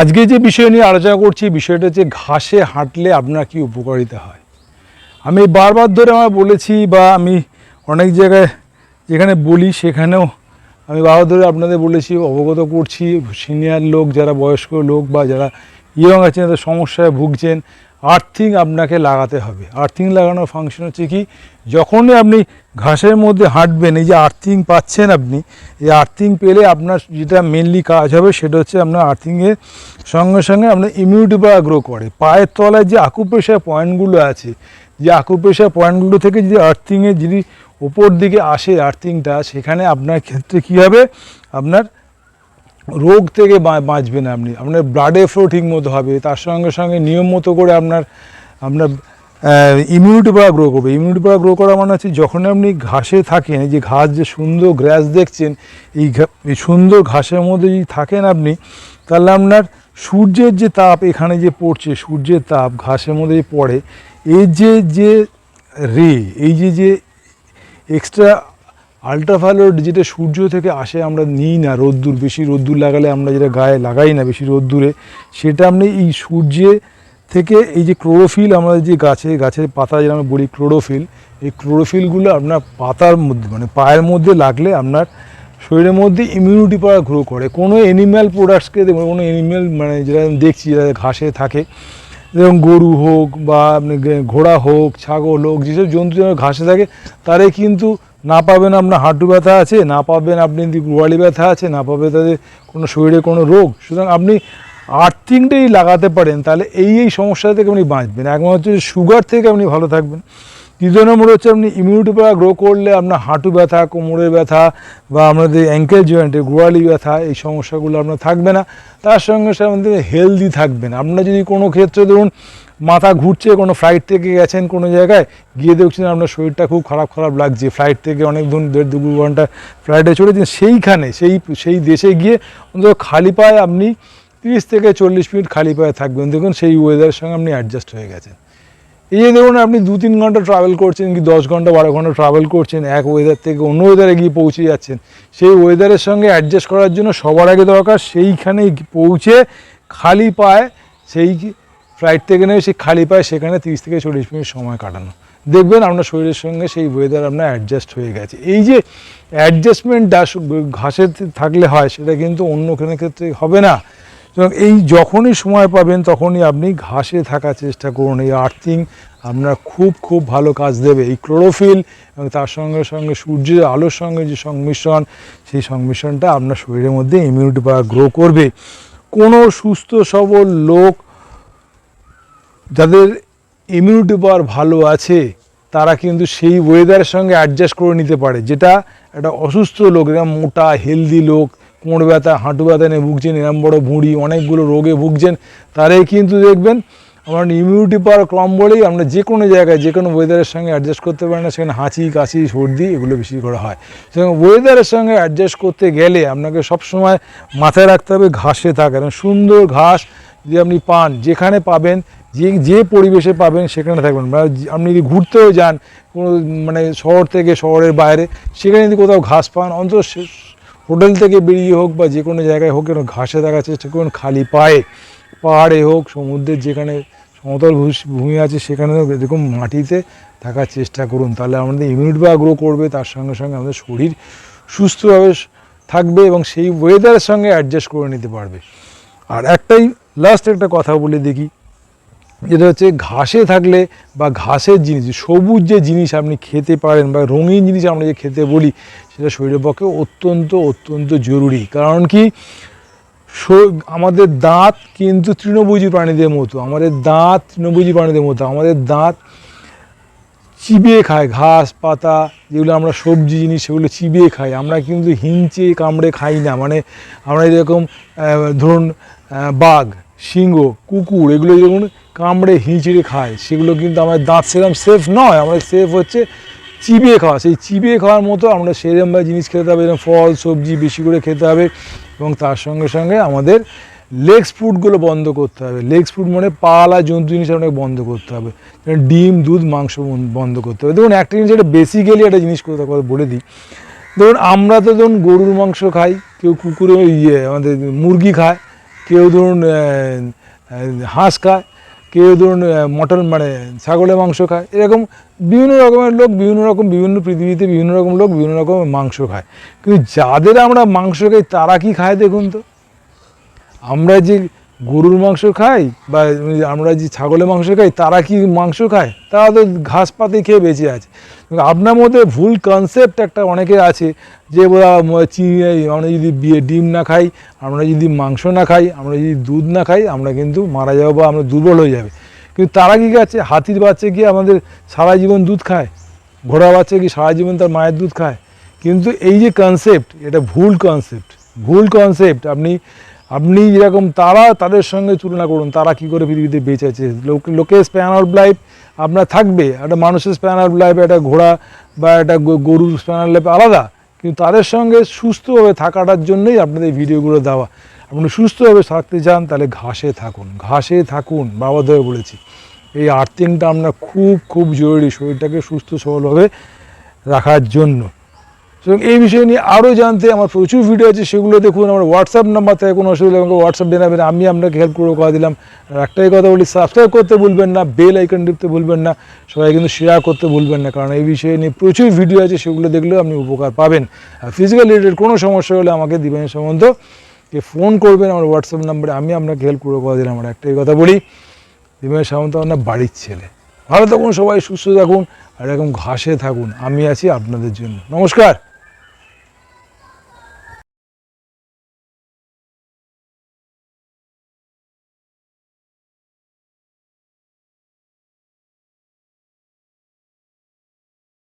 আজকে যে বিষয় নিয়ে আলোচনা করছি, বিষয়টা হচ্ছে ঘাসে হাঁটলে আপনার কি উপকারিতা হয়? আমি বারবার ধরে আমার বলেছি বা আমি অনেক জায়গায় যেখানে বলি, সেখানেও আমি বারবার ধরে আপনাদের বলেছি, অবগত করছি। সিনিয়র লোক, যারা বয়স্ক লোক বা যারা ইয়ং আছেন, তাদের সমস্যায় ভুগছেন। আর্থিং আপনাকে লাগাতে হবে। আর্থিং লাগানোর ফাংশন হচ্ছে কি, যখনই আপনি ঘাসের মধ্যে হাঁটবেন, এই যে আর্থিং পাচ্ছেন আপনি, এই আর্থিং পেলে আপনার যেটা মেনলি কাজ হবে সেটা হচ্ছে আপনার আর্থিংয়ের সঙ্গে সঙ্গে আপনার ইমিউনিটি পাওয়ার গ্রো করে। পায়ের তলায় যে আকুপ্রেশার পয়েন্টগুলো আছে, যে আকুপ্রেশার পয়েন্টগুলো থেকে যদি আর্থিংয়ের যদি ওপর দিকে আসে আর্থিংটা, সেখানে আপনার ক্ষেত্রে কী হবে? আপনার রোগ থেকে বাঁচবেন আপনি। আপনার ব্লাডে ফ্লো ঠিক মতো হবে, তার সঙ্গে সঙ্গে নিয়ম মতো করে আপনার আপনার ইমিউনিটি পাওয়ার গ্রো করবে। ইমিউনিটি পাওয়ার গ্রো করা মানে হচ্ছে যখন আপনি ঘাসে থাকেন, এই যে ঘাস যে সুন্দর গ্রাস দেখছেন, এই এই সুন্দর ঘাসের মধ্যে যদি থাকেন আপনি, তাহলে আপনার সূর্যের যে তাপ এখানে যে পড়ছে, সূর্যের তাপ ঘাসের মধ্যে পড়ে এই যে যে রে এই যে যে এক্সট্রা আলট্রাভায়োলেট যেটা সূর্য থেকে আসে আমরা নিই না রোদ্দুর, বেশি রোদ্দুর লাগালে আমরা যেটা গায়ে লাগাই না, বেশি রোদ্দুরে, সেটা আপনি এই সূর্যে থেকে এই যে ক্লোরোফিল আমরা যে গাছে, গাছের পাতা যেটা আমরা বলি ক্লোরোফিল এই ক্লোরোফিলগুলো আপনার পাতার মধ্যে মানে পায়ের মধ্যে লাগলে আপনার শরীরের মধ্যে ইমিউনিটি পাওয়ার গ্রো করে। কোনো অ্যানিম্যাল প্রোডাক্টসকে কোনো অ্যানিম্যাল মানে যেটা দেখছি, যেটা ঘাসে থাকে যেমন গরু হোক বা ঘোড়া হোক, ছাগল হোক, যেসব জন্তু যেন ঘাসে থাকে তারে কিন্তু না পাবেন আপনার হাঁটু ব্যথা আছে, না পাবেন আপনি গোয়ালি ব্যথা আছে, না পাবে তাদের কোনো শরীরে কোনো রোগ। সুতরাং আপনি আর্থিংটাই লাগাতে পারেন, তাহলে এই এই সমস্যা থেকে আপনি বাঁচবেন। একমাত্র সুগার থেকে আপনি ভালো থাকবেন। নম্বর হচ্ছে? আপনি ইমিউনিটি পাওয়ার গ্রো করলে আপনার হাঁটু ব্যথা, কোমরের ব্যথা বা আমাদের অ্যাঙ্কেল জয়েন্টের গোড়ালি ব্যথা, এই সমস্যাগুলো আপনার থাকবে না। তার সঙ্গে সঙ্গে আমাদের হেলদি থাকবেন আপনার যদি কোনো ক্ষেত্রে ধরুন মাথা ঘুরছে, কোনো ফ্লাইট থেকে গেছেন কোনো জায়গায়, গিয়ে দেখছেন আপনার শরীরটা খুব খারাপ খারাপ লাগছে। ফ্লাইট থেকে অনেক ধরুন দেড় দু ঘণ্টা ফ্লাইটে চলেছেন সেইখানে, সেই সেই দেশে গিয়ে অন্তত খালি পায়ে আপনি তিরিশ থেকে চল্লিশ মিনিট খালি পায়ে থাকবেন। দেখুন সেই ওয়েদারের সঙ্গে আপনি অ্যাডজাস্ট হয়ে গেছেন। এই যে ধরুন আপনি দু তিন ঘণ্টা ট্রাভেল করছেন কি দশ ঘণ্টা, বারো ঘণ্টা ট্রাভেল করছেন, এক ওয়েদার থেকে অন্য ওয়েদারে গিয়ে পৌঁছে যাচ্ছেন। সেই ওয়েদারের সঙ্গে অ্যাডজাস্ট করার জন্য সবার আগে দরকার সেইখানে পৌঁছে খালি পায়ে সেই ফ্লাইট থেকে নেমে সেই খালি পায়ে সেখানে তিরিশ থেকে চল্লিশ মিনিট সময় কাটানো। দেখবেন আপনার শরীরের সঙ্গে সেই ওয়েদার আপনার অ্যাডজাস্ট হয়ে গেছে। এই যে অ্যাডজাস্টমেন্টটা ঘাসে থাকলে হয়, সেটা কিন্তু অন্য কোনো ক্ষেত্রে হবে না। সুতরাং এই যখনই সময় পাবেন তখনই আপনি ঘাসে থাকার চেষ্টা করুন। এই আর্থিং আপনার খুব খুব ভালো কাজ দেবে। এই ক্লোরোফিল এবং তার সঙ্গে সঙ্গে সূর্যের আলোর সঙ্গে যে সংমিশ্রণ, সেই সংমিশ্রণটা আপনার শরীরের মধ্যে ইমিউনিটি পাওয়ার গ্রো করবে। কোনো সুস্থ, সবল লোক যাদের ইমিউনিটি পাওয়ার ভালো আছে, তারা কিন্তু সেই ওয়েদারের সঙ্গে অ্যাডজাস্ট করে নিতে পারে। যেটা একটা অসুস্থ লোক এরকম মোটা হেলদি লোক কোমর ব্যথা হাঁটু ব্যথা নিয়ে ভুগছেন, এরম বড় ভুঁড়ি, অনেকগুলো রোগে ভুগছেন, তারাই কিন্তু দেখবেন আমার ইমিউনিটি পাওয়ার কম বলেই আমরা যে কোনো জায়গায়, যে কোনো ওয়েদারের সঙ্গে অ্যাডজাস্ট করতে পারি না, সেখানে হাঁচি, কাশি, সর্দি এগুলো বেশি করে হয়। সেখানে ওয়েদারের সঙ্গে অ্যাডজাস্ট করতে গেলে আপনাকে সবসময় মাথায় রাখতে হবে ঘাসে থাকা। এবং সুন্দর ঘাস যদি আপনি পান, যেখানে পাবেন, যে যে পরিবেশে পাবেন, সেখানে থাকবেন। যে- আপনি যদি ঘুরতেও যান, কোনো মানে শহর থেকে শহরের বাইরে, সেখানে যদি কোথাও ঘাস পান, অন্তত হোটেল থেকে বেরিয়ে হোক বা যে কোনো জায়গায় হোক কেন ঘাসে থাকার চেষ্টা করুন, খালি পায়ে, পাহাড়ে হোক, সমুদ্রের যেখানে সমতল ভূমি আছে, সেখানে এরকম মাটিতে থাকার চেষ্টা করুন। তাহলে আমাদের ইমিউনিটি বা গ্রো করবে, তার সঙ্গে সঙ্গে আমাদের শরীর সুস্থভাবে থাকবে এবং সেই ওয়েদারের সঙ্গে অ্যাডজাস্ট করে নিতে পারবে। আর একটাই লাস্ট একটা কথা বলে দেখি। যেটা হচ্ছে ঘাসে থাকলে বা ঘাসের জিনিস, সবুজ যে জিনিস আপনি খেতে পারেন বা রঙিন জিনিস আমরা যে খেতে বলি, সেটা শরীরের পক্ষে অত্যন্ত অত্যন্ত জরুরি। কারণ কি আমাদের দাঁত কিন্তু তৃণভোজী প্রাণীদের মতো, আমাদের দাঁত তৃণভোজী প্রাণীদের মতো, আমাদের দাঁত চিবিয়ে খায়, ঘাস, পাতা, যেগুলো আমরা সবজি জিনিস সেগুলো চিবিয়ে খাই। আমরা কিন্তু হিঞ্চে কামড়ে খাই না মানে আমরা যেরকম ধরুন বাঘ, সিংহ, কুকুর, এগুলো যেরকম কামড়ে হিঁচড়ে খায়। সেগুলো কিন্তু আমাদের দাঁত সেরকম সেফ নয় আমাদের সেফ হচ্ছে চিবিয়ে খাওয়া। সেই চিবিয়ে খাওয়ার মতো আমরা সেরকমভাবে জিনিস খেতে হবে যেরকম ফল, সবজি বেশি করে খেতে হবে এবং তার সঙ্গে সঙ্গে আমাদের লেগস ফুডগুলো বন্ধ করতে হবে। লেগস ফুড মানে পালা জন্তু জিনিস আপনাকে বন্ধ করতে হবে। যেমন ডিম, দুধ, মাংস বন- বন্ধ করতে হবে। দেখুন, একটা জিনিস এটা বেসিক্যালি একটা জিনিস কথা বলে দিই। ধরুন, আমরা তো ধরুন গরুর মাংস খাই, কেউ কুকুরের ইয়ে আমাদের মুরগি খায়, কেউ ধরুন হাঁস খায় কেউ ধরুন মটন মানে ছাগলের মাংস খায়। এরকম বিভিন্ন রকমের লোক বিভিন্ন রকম বিভিন্ন পৃথিবীতে বিভিন্ন রকম লোক বিভিন্ন রকমের মাংস খায়। কিন্তু যাদের আমরা মাংস খাই, তারা কি খায় দেখুন তো? আমরা যে গরুর মাংস খাই বা আমরা যে ছাগলের মাংস খাই, তারা কি মাংস খায়? তারা তো ঘাস পাতে খেয়ে বেঁচে আছে। আপনার মধ্যে ভুল কনসেপ্ট একটা অনেকে আছে, যে আমরা যদি বিয়ে ডিম না খাই, আমরা যদি মাংস না খাই, আমরা যদি দুধ না খাই, আমরা কিন্তু মারা যাব বা আমরা দুর্বল হয়ে যাবে। কিন্তু তারা কি খাচ্ছে হাতির বাচ্চা কি আমাদের সারা জীবন দুধ খায়। ঘোড়া বাচ্চা কি সারা জীবন তার মায়ের দুধ খায়। কিন্তু এই যে কনসেপ্ট এটা ভুল কনসেপ্ট ভুল কনসেপ্ট আপনি আপনি যেরকম তারা তাদের সঙ্গে তুলনা করুন, তারা কি করে পৃথিবীতে বেঁচে আছে? লোক লোকের স্প্যান অফ লাইফ আপনার থাকবে, একটা মানুষের স্প্যান অফ লাইফ একটা ঘোড়া বা একটা গরুর স্প্যান অফ লাইফ আলাদা, কিন্তু তাদের সঙ্গে সুস্থভাবে থাকাটার জন্যই আপনাদের ভিডিওগুলো দেওয়া। আপনি সুস্থভাবে থাকতে চান, তাহলে ঘাসে থাকুন ঘাসে থাকুন বাবা ধরে বলেছি। এই আর্থিংটা আমরা খুব খুব জরুরি শরীরটাকে সুস্থ সবলভাবে রাখার জন্য। সুতরাং এই বিষয় নিয়ে আরও জানতে আমার প্রচুর ভিডিও আছে, সেগুলো দেখুন। আমার হোয়াটসঅ্যাপ নাম্বার থেকে কোনো অসুবিধা আমাকে হোয়াটসঅ্যাপ জানাবেন, আমি আপনাকে হেল্প করে কথা দিলাম। একটাই কথা বলি সাবস্ক্রাইব করতে ভুলবেন না বেল আইকন টিপতে ভুলবেন না, সবাই কিন্তু শেয়ার করতে ভুলবেন না, কারণ এই বিষয়ে নিয়ে প্রচুর ভিডিও আছে, সেগুলো দেখলেও আপনি উপকার পাবেন। আর ফিজিক্যাল রিলেটেড কোনো সমস্যা হলে আমাকে দিবেন সম্বন্ধ কে ফোন করবেন আমার হোয়াটসঅ্যাপ নাম্বারে আমি আপনাকে হেল্প করে কথা দিলাম। আমার একটাই কথা বলি, দিবেন সামন্ত আপনার বাড়ির ছেলে। ভালো থাকুন সবাই, সুস্থ থাকুন, আর এরকম ঘাসে থাকুন, আমি আছি আপনাদের জন্য। নমস্কার।